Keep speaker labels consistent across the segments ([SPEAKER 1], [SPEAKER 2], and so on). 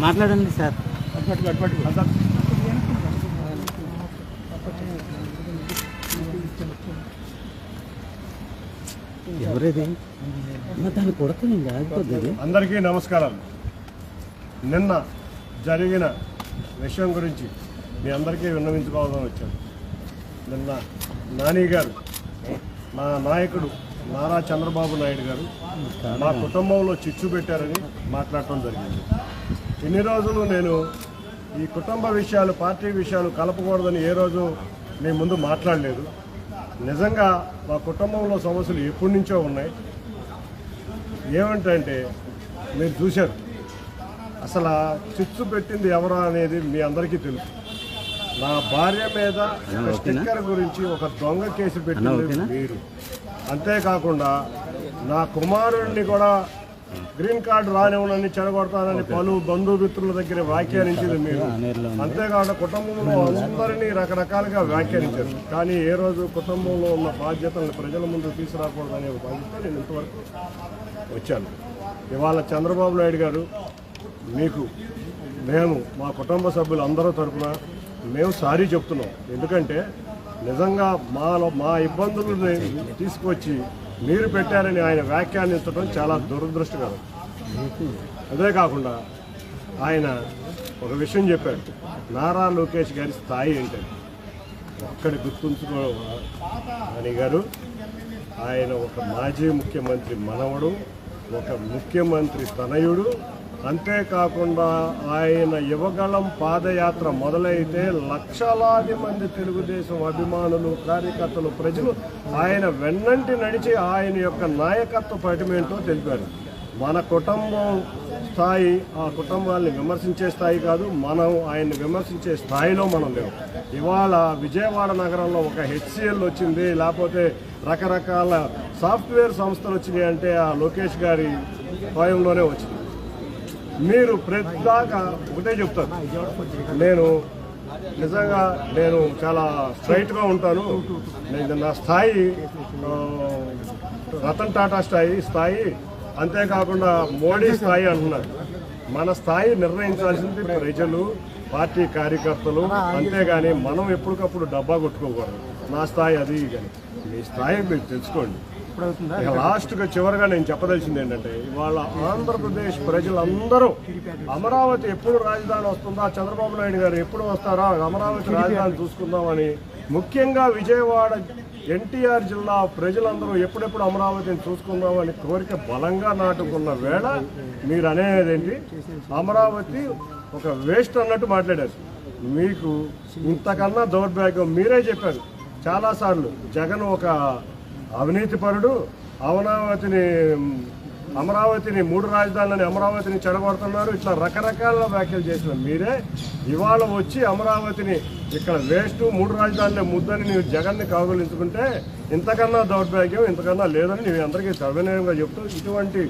[SPEAKER 1] మాట్లాడండి సార్. ఎవరేది? అన్న, కొడక
[SPEAKER 2] అందరికీ నమస్కారం నిన్న జరిగిన విషయం గురించి మీ అందరికీ విన్నవించుకోవాలని వచ్చాను. నిన్న నాని గారు మా నాయకుడు నారా చంద్రబాబు నాయుడు గారు మా కుటుంబంలో చిచ్చు పెట్టారని మాట్లాడటం జరిగింది. ఇన్ని రోజులు నేను ఈ కుటుంబ విషయాలు పార్టీ విషయాలు కలపకూడదని ఏ రోజు మీ ముందు మాట్లాడలేదు. నిజంగా మా కుటుంబంలో సమస్యలు ఎప్పటి నుంచో ఉన్నాయి. ఏమంటే మీరు చూశారు. అసలు చిచ్చు పెట్టింది ఎవరు అనేది మీ అందరికీ తెలుసు. నా భార్య మీద స్టిక్కర్ గురించి ఒక దొంగ కేసు పెట్టింది మీరు. అంతేకాకుండా నా కుమారుడిని కూడా గ్రీన్ కార్డు రానివ్వనని చెడగొడతానని పలు బంధుమిత్రుల దగ్గర వ్యాఖ్యానించింది మీరు. అంతేకాకుండా కుటుంబంలో అందరినీ రకరకాలుగా వ్యాఖ్యానించారు. కానీ ఏ రోజు కుటుంబంలో ఉన్న బాధ్యతలను ప్రజల ముందు తీసుకురాకూడదనే ఒక బాధ్యత నేను ఇంతవరకు వచ్చాను. ఇవాళ చంద్రబాబు నాయుడు గారు మీకు మేము మా కుటుంబ సభ్యులు అందరూ తరపున మేము సారీ చెప్తున్నాం. ఎందుకంటే నిజంగా మాలో మా ఇబ్బందులని తీసుకొచ్చి మీరు పెట్టారని ఆయన వ్యాఖ్యానించడం చాలా దురదృష్టకరం. అదే కాకుండా ఆయన ఒక విషయం చెప్పాడు. నారా లోకేష్ గారి స్థాయి ఏంటంటే ఒక్కడి గుర్తుంచుకో అని గారు ఆయన ఒక మాజీ ముఖ్యమంత్రి మనవడు ఒక ముఖ్యమంత్రి తనయుడు అంతేకాకుండా ఆయన యువగళం పాదయాత్ర మొదలైతే లక్షలాది మంది తెలుగుదేశం అభిమానులు కార్యకర్తలు ప్రజలు ఆయన వెన్నంటి నడిచి ఆయన యొక్క నాయకత్వ పటిమేంటో తెలిపారు. మన కుటుంబం స్థాయి ఆ కుటుంబాన్ని విమర్శించే స్థాయి కాదు మనం ఆయన్ని విమర్శించే స్థాయిలో మనం లేవు ఇవాళ విజయవాడ నగరంలో ఒక హెచ్సిఎల్ వచ్చింది లేకపోతే రకరకాల సాఫ్ట్వేర్ సంస్థలు వచ్చినాయి అంటే ఆ లోకేష్ గారి స్వయంలోనే వచ్చింది. మీరు ప్రతిదాకా ఒకటే చెప్తారు. నేను నిజంగా నేను చాలా స్ట్రైట్గా ఉంటాను. నేను నా స్థాయి రతన్ టాటా స్థాయి స్థాయి అంతేకాకుండా మోడీ స్థాయి అంటున్నారు. మన స్థాయి నిర్ణయించాల్సింది ప్రజలు పార్టీ కార్యకర్తలు. అంతేగాని మనం ఎప్పటికప్పుడు డబ్బా కొట్టుకోకూడదు. నా స్థాయి అది కానీ మీ స్థాయి మీరు తెలుసుకోండి. ఇక లాస్ట్గా చివరిగా నేను చెప్పదలిసింది ఏంటంటే ఇవాళ ఆంధ్రప్రదేశ్ ప్రజలందరూ అమరావతి ఎప్పుడు రాజధాని వస్తుందా చంద్రబాబు నాయుడు గారు ఎప్పుడు వస్తారా అమరావతి రాజధాని చూసుకుందామని ముఖ్యంగా విజయవాడ ఎన్టీఆర్ జిల్లా ప్రజలందరూ ఎప్పుడెప్పుడు అమరావతిని చూసుకుందామని కోరిక బలంగా నాటుకున్న వేళ మీరు అనేదేంటి అమరావతి ఒక వేస్ట్ అన్నట్టు మాట్లాడారు. మీకు ఇంతకన్నా దౌర్భాగ్యం మీరే చెప్పారు. చాలాసార్లు జగన్ ఒక అవినీతిపరుడు అమరావతిని అమరావతిని మూడు రాజధానులని అమరావతిని చెడగొడుతున్నారు. ఇట్లా రకరకాల వ్యాఖ్యలు చేసిన మీరే. ఇవాళ వచ్చి అమరావతిని ఇక్కడ వేస్ట్ మూడు రాజధానులే ముద్దని నీవు జగన్ని కాగులించుకుంటే ఇంతకన్నా దౌర్భాగ్యం ఇంతకన్నా లేదని నేను అందరికీ సవినయంగా చెప్తూ ఇటువంటి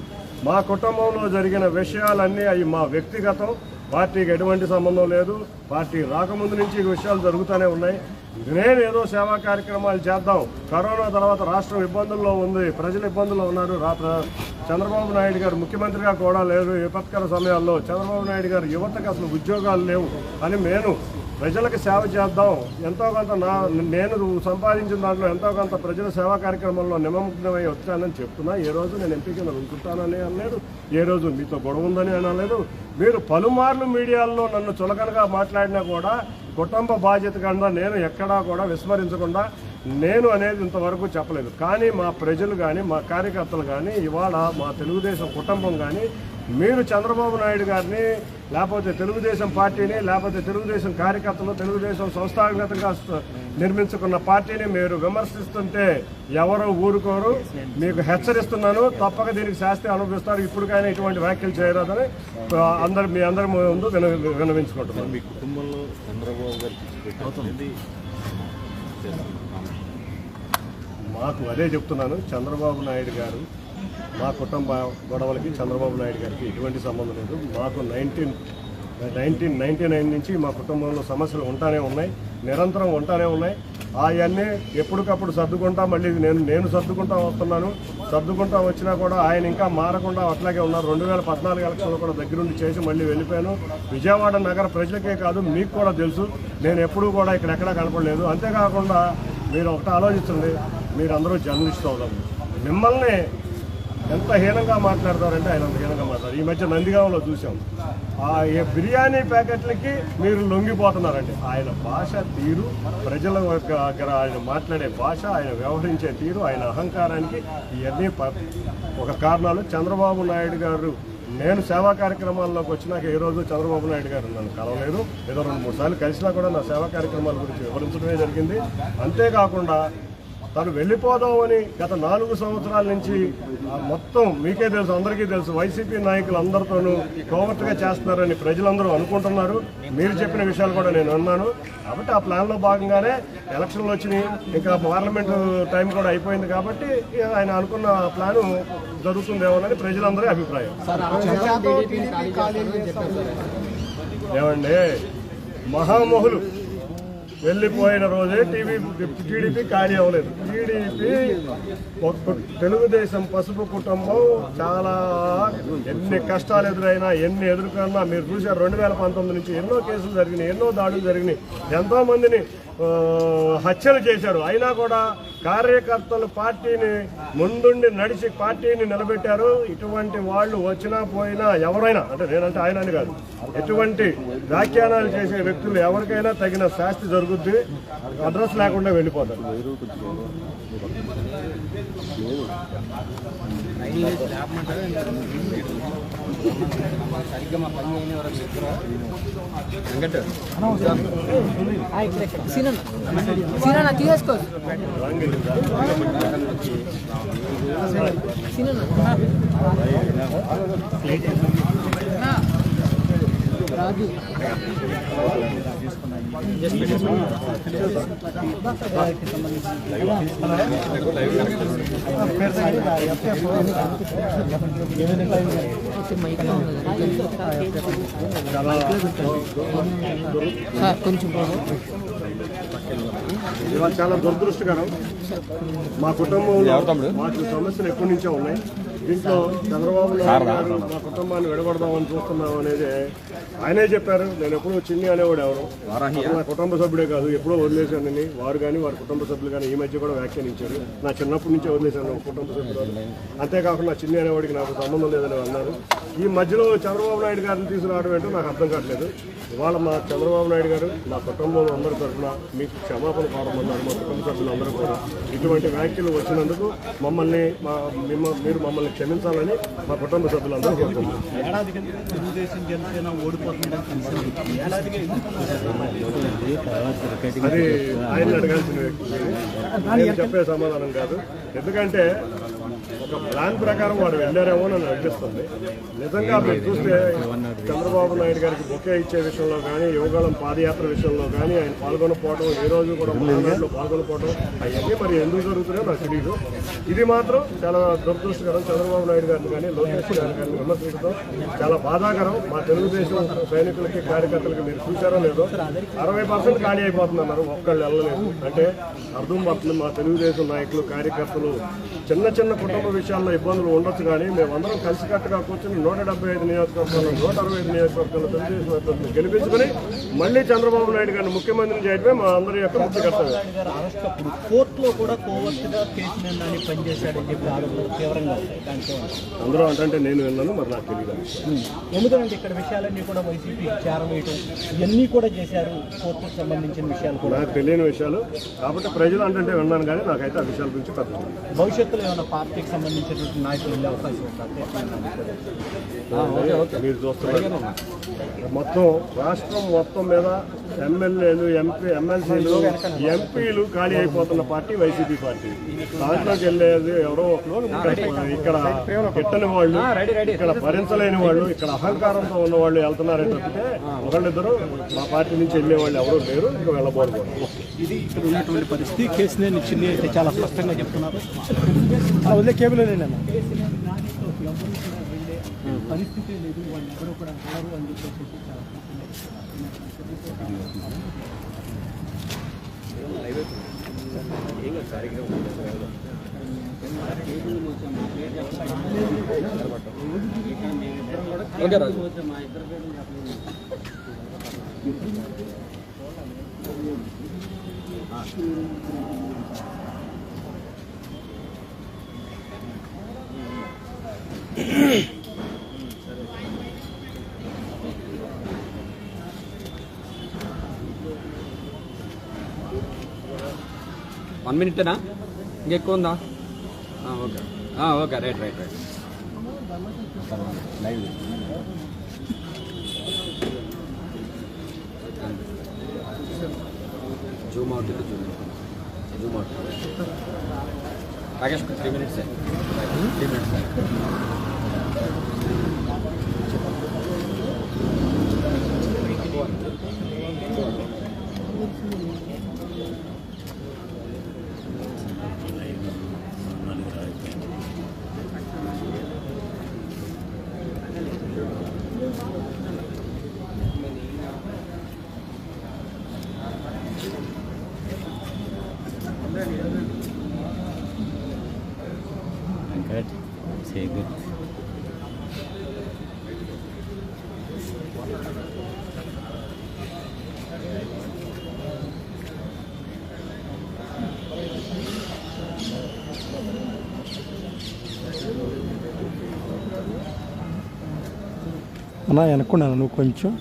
[SPEAKER 2] మా కుటుంబంలో జరిగిన విషయాలన్నీ అవి మా వ్యక్తిగతం. పార్టీకి ఎటువంటి సంబంధం లేదు. పార్టీ రాకముందు నుంచి ఈ విషయాలు జరుగుతూనే ఉన్నాయి. నేను ఏదో సేవా కార్యక్రమాలు చేద్దాం. కరోనా తర్వాత రాష్ట్రం ఇబ్బందుల్లో ఉంది. ప్రజలు ఇబ్బందుల్లో ఉన్నారు. చంద్రబాబు నాయుడు గారు ముఖ్యమంత్రిగా కూడా లేరు. విపత్కర సమయాల్లో చంద్రబాబు నాయుడు గారు యువతకు అసలు ఉద్యోగాలు లేవు అని నేను ప్రజలకు సేవ చేద్దాం. ఎంతో కొంత నా నేను సంపాదించిన దాంట్లో ఎంతో కొంత ప్రజల సేవా కార్యక్రమంలో నిమగ్నమై వచ్చానని చెప్తున్నా. ఏ రోజు నేను ఎంపీ కింద ఉంచుతానని అనలేదు. ఏ రోజు మీతో గొడవ ఉందని అనలేదు. మీరు పలుమార్లు మీడియాల్లో నన్ను చులకనగా మాట్లాడినా కూడా కుటుంబ బాధ్యత కన్నా నేను ఎక్కడా కూడా విస్మరించకుండా నేను అనేది ఇంతవరకు చెప్పలేదు. కానీ మా ప్రజలు కానీ మా కార్యకర్తలు కానీ ఇవాళ మా తెలుగుదేశం కుటుంబం కానీ మీరు చంద్రబాబు నాయుడు గారిని లేకపోతే తెలుగుదేశం పార్టీని లేకపోతే తెలుగుదేశం కార్యకర్తలు తెలుగుదేశం సంస్థాగతంగా నిర్మించుకున్న పార్టీని మీరు విమర్శిస్తుంటే ఎవరు ఊరుకోరు. మీకు హెచ్చరిస్తున్నాను. తప్పక దీనికి శాస్తి అనుభవిస్తారు ఇప్పటికైనా ఇటువంటి వ్యాఖ్యలు చేయరాదని అందరు మీ అందరి ముందు విన వినవించుకుంటున్నాను.
[SPEAKER 3] మీ కుటుంబంలో చంద్రబాబు గారికి
[SPEAKER 2] మాకు అదే చెప్తున్నాను. చంద్రబాబు నాయుడు గారు మా కుటుంబ గొడవలకి చంద్రబాబు నాయుడు గారికి ఎటువంటి సంబంధం లేదు. మాకు నైన్టీన్ నైన్టీన్ నైన్టీ నైన్ నుంచి మా కుటుంబంలో సమస్యలు ఉంటానే ఉన్నాయి నిరంతరం ఉంటానే ఉన్నాయి. అవన్నీ ఎప్పటికప్పుడు సర్దుకుంటా మళ్ళీ నేను నేను సర్దుకుంటా వస్తున్నాను. సర్దుకుంటా వచ్చినా కూడా ఆయన ఇంకా మారకుండా అట్లాగే ఉన్నారు. రెండు వేల పద్నాలుగు ఎలక్షన్లో కూడా దగ్గరుండి చేసి మళ్ళీ వెళ్ళిపోయాను. విజయవాడ నగర ప్రజలకే కాదు మీకు కూడా తెలుసు. నేను ఎప్పుడూ కూడా ఇక్కడ ఎక్కడా కనపడలేదు. అంతేకాకుండా మీరు ఒకటి ఆలోచించండి. మీరందరూ జర్నలిస్ట్ అవుదాం. మిమ్మల్ని ఎంత హీనంగా మాట్లాడతారంటే ఆయన అంత హీనంగా మాట్లాడారు ఈ మధ్య నందిగామలో చూసాం. ఆ బిర్యానీ ప్యాకెట్లకి మీరు లొంగిపోతున్నారండి. ఆయన భాష తీరు ప్రజల దగ్గర ఆయన మాట్లాడే భాష ఆయన వ్యవహరించే తీరు ఆయన అహంకారానికి ఇవన్నీ ప- ఒక కారణాలు. చంద్రబాబు నాయుడు గారు నేను సేవా కార్యక్రమాల్లోకి వచ్చినాక ఏ రోజు చంద్రబాబు నాయుడు గారు నన్ను కలవలేదు. ఏదో రెండు మూడు సార్లు కలిసినా కూడా నా సేవా కార్యక్రమాల గురించి వివరించడమే జరిగింది. అంతేకాకుండా తను వెళ్ళిపోదామని గత నాలుగు సంవత్సరాల నుంచి మొత్తం మీకే తెలుసు అందరికీ తెలుసు. వైసీపీ నాయకులు అందరితోనూ కోవర్ట్గా చేస్తున్నారని ప్రజలందరూ అనుకుంటున్నారు. మీరు చెప్పిన విషయాలు కూడా నేను అన్నాను కాబట్టి ఆ ప్లాన్లో భాగంగానే ఎలక్షన్లు వచ్చినాయి. ఇంకా పార్లమెంట్ టైం కూడా అయిపోయింది కాబట్టి ఆయన అనుకున్న ప్లాను జరుగుతుందేమోనని ప్రజలందరి అభిప్రాయం. ఏమండి? మహామహులు. వెళ్ళిపోయిన రోజే టీవీ టీడీపీ ఖాళీ అవ్వలేదు. టీడీపీ తెలుగుదేశం పసుపు కుటుంబం చాలా ఎన్ని కష్టాలు ఎదురైనా ఎన్ని ఎదుర్కొన్నా మీరు చూశారు రెండు వేల పంతొమ్మిది నుంచి ఎన్నో కేసులు జరిగినాయి ఎన్నో దాడులు జరిగినాయి. ఎంతో మందిని హత్యలు చేశారు. అయినా కూడా కార్యకర్తలు పార్టీని ముందుండి నడిచి పార్టీని నిలబెట్టారు. ఇటువంటి వాళ్ళు వచ్చినా పోయినా ఎవరైనా అంటే నేనంటే ఆయన అని కాదు ఎటువంటి వ్యాఖ్యానాలు చేసే వ్యక్తులు ఎవరికైనా తగిన శాస్తి జరుగుద్ది అడ్రస్ లేకుండా వెళ్ళిపోతారు.
[SPEAKER 4] తీసేసుకో రాజు కొంచెం
[SPEAKER 2] ఇవాళ చాలా దురదృష్టకరం. మా కుటుంబంలో మాకు సమస్యలు ఎప్పటి నుంచో ఉన్నాయి. దీంట్లో చంద్రబాబు నాయుడు గారు మా కుటుంబాన్ని విడగొడదామని చూస్తున్నాం అనేది ఆయనే చెప్పారు నేను ఎప్పుడూ చిన్ని అనేవాడు ఎవరు? నా కుటుంబ సభ్యుడే కాదు ఎప్పుడో వదిలేశానని. వారు కానీ వారి కుటుంబ సభ్యులు కానీ ఈ మధ్య కూడా వ్యాఖ్యానించారు. నా చిన్నప్పటి నుంచే వదిలేశాను కుటుంబ సభ్యులు అంతేకాకుండా చిన్ని అనేవాడికి నాకు సంబంధం లేదని అన్నారు. ఈ మధ్యలో చంద్రబాబు నాయుడు గారిని తీసుకురావడం ఏంటో నాకు అర్థం కావట్లేదు. ఇవాళ మా చంద్రబాబు నాయుడు గారు మా కుటుంబం అందరి తరఫున మీకు క్షమాపణ కోరమన్నారు మా కుటుంబ సభ్యులందరూ కూడా. ఇటువంటి వ్యాఖ్యలు వచ్చినందుకు మమ్మల్ని మా మీరు మమ్మల్ని క్షమించాలని మా కుటుంబ సభ్యులందరూ కోరుకుంటున్నారు. అది ఆయన అడగాల్సిన వ్యక్తి. చెప్పే సమాధానం కాదు. ఎందుకంటే ఒక ప్లాన్ ప్రకారం వాడు వెళ్ళారేమో నన్ను అనిపిస్తుంది. నిజంగా మీరు చూస్తే చంద్రబాబు నాయుడు గారికి బొకే ఇచ్చే విషయంలో కానీ యువగాళం పాదయాత్ర విషయంలో కానీ ఆయన పాల్గొనకపోవడం ఏ రోజు కూడా పార్లమెంట్లో పాల్గొనకపోవడం అవన్నీ మరి ఎందుకు జరుగుతున్నాయో నాకు తెలియదు ఇది మాత్రం చాలా దురదృష్టకరం. చంద్రబాబు నాయుడు గారిని కానీ లోకేష్ గారిని కానీ విమర్శించడం చాలా బాధాకరం. మా తెలుగుదేశం సైనికులకి కార్యకర్తలకి మీరు చూసారో లేదో అరవై పర్సెంట్ ఖాళీ అయిపోతున్నారు ఒక్కళ్ళు వెళ్ళలేదు అంటే అర్థం పడుతుంది మా తెలుగుదేశం నాయకులు కార్యకర్తలు చిన్న చిన్న కుటుంబ విషయాల్లో ఇబ్బందులు ఉండొచ్చు కానీ మేమందరం కలిసికట్టుగా కూర్చొని నూట డెబ్బై ఐదు నియోజకవర్గాలు నూట అరవై ఐదు నియోజకవర్గాలు తెలుగుదేశం గెలిపించుకొని మళ్ళీ చంద్రబాబు నాయుడు గారిని ముఖ్యమంత్రిని చేయడమే మా అందరి యొక్క ముఖ్య కర్తవ్యం.
[SPEAKER 5] కోర్టులో కూడా కోవర్ట్గా కేసు నిందని పనిచేశాడని చెప్పి ఆరోపణలు తీవ్రంగా ఉంటాయి దాంట్లో
[SPEAKER 2] అందరూ అంటే నేను విన్నాను మరి నాకు తెలియదు
[SPEAKER 5] ఎందుకంటే ఇక్కడ విషయాలన్నీ కూడా వైసీపీ చేరవేయటం ఇవన్నీ కూడా చేశారు. కోర్టుకు సంబంధించిన విషయాలు కూడా.
[SPEAKER 2] నాకు తెలియని విషయాలు. కాబట్టి ప్రజలు అంటే విన్నాను కానీ నాకైతే ఆ విషయాల గురించి పెద్ద తెలియదు.
[SPEAKER 5] భవిష్యత్తులో ఏమైనా పార్టీకి సంబంధించినటువంటి నాయకులు వెళ్ళే అవకాశం.
[SPEAKER 2] మీరు చూస్తున్నారు. మొత్తం రాష్ట్రం మొత్తం మీద ఎమ్మెల్యేలు ఎంపీ ఎమ్మెల్సీలు ఎంపీలు ఖాళీ అయిపోతున్న పార్టీ వైసీపీ పార్టీ. దాంట్లోకి వెళ్ళేది ఎవరో ఇక్కడ- ఇక్కడ గిట్టని వాళ్ళు ఇక్కడ భరించలేని వాళ్ళు ఇక్కడ అహంకారంతో ఉన్న వాళ్ళు వెళ్తున్నారే తప్పితే ఒకళ్ళిద్దరు మా పార్టీ నుంచి వెళ్ళే వాళ్ళు ఎవరు లేరు ఇంకా వెళ్ళబోరు
[SPEAKER 5] ఇది ఇక్కడ ఉన్నటువంటి పరిస్థితి. కేసు నేను చిన్ని అయితే చాలా స్పష్టంగా చెప్తున్నారు.
[SPEAKER 1] వదిలే కేబుల్
[SPEAKER 5] పరిస్థితి లేదు వాళ్ళు ఎవరు కూడా రారు అని చెప్పేసి చాలా మా
[SPEAKER 6] ఇద్దరు రాజు. వన్ మినిట్నా ఇంకెక్కువ ఉందా? Okay. Okay. Right right right zoom out zoom zoom out Rakesh three minutes three minutes
[SPEAKER 1] Good.
[SPEAKER 7] అన్నా వెనక్కున్నాను నువ్వు కొంచెం.